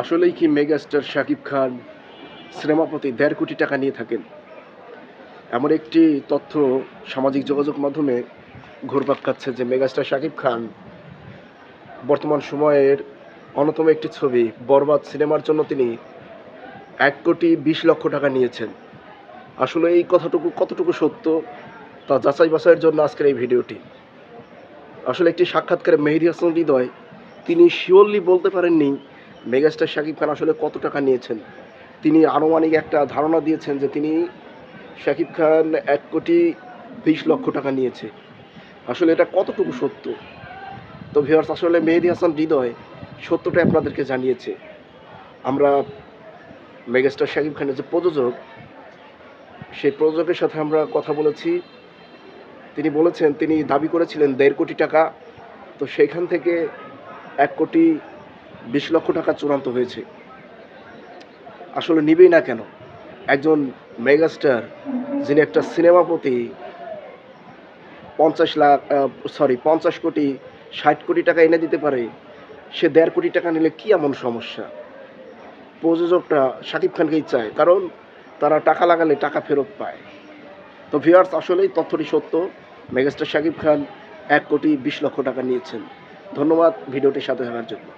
আসলেই কি megastar Shakib Khan cinema প্রতি দেড় কোটি টাকা নিয়ে থাকেন? এমন একটি তথ্য সামাজিক যোগাযোগ মাধ্যমে ঘুরপাক খাচ্ছে যে মেগাস্টার শাকিব খান বর্তমান সময়ের অন্যতম একটি ছবি বরবাদ সিনেমার জন্য তিনি এক কোটি বিশ লক্ষ টাকা নিয়েছেন। আসলে এই কথাটুকু কতটুকু সত্য তা যাচাই বাছাইয়ের জন্য আজকের এই ভিডিওটি। আসলে একটি সাক্ষাৎকারে মেহেদি হাসান হৃদয় তিনি শিওরলি বলতে পারেননি মেগাস্টার শাকিব খান আসলে কত টাকা নিয়েছেন? তিনি আনুমানিক একটা ধারণা দিয়েছেন যে তিনি শাকিব খান এক কোটি বিশ লক্ষ টাকা নিয়েছে। আসলে এটা কতটুকু সত্য? তো ভিওর্স আসলে মেহেদি হাসান হৃদয় সত্যটা আপনাদেরকে জানিয়েছে। আমরা মেগাস্টার শাকিব খানের যে প্রযোজক, সেই প্রযোজকের সাথে আমরা কথা বলেছি। তিনি বলেছেন, তিনি দাবি করেছিলেন দেড় কোটি টাকা। তো সেইখান থেকে এক কোটি বিশ লক্ষ টাকা চূড়ান্ত হয়েছে। আসলে নিবেই না কেন? একজন মেগাস্টার যিনি একটা সিনেমা প্রতি পঞ্চাশ লাখ সরি পঞ্চাশ কোটি, ষাট কোটি টাকা এনে দিতে পারে, সে দেড় কোটি টাকা নিলে কি এমন সমস্যা? প্রযোজকটা শাকিব খানকেই চায়, কারণ তারা টাকা লাগালে টাকা ফেরত পায়। তো ভিওয়ার্স আসলেই তথ্যটি সত্য, মেগাস্টার শাকিব খান এক কোটি বিশ লক্ষ টাকা নিয়েছেন। ধন্যবাদ ভিডিওটির সাথে থাকার জন্য।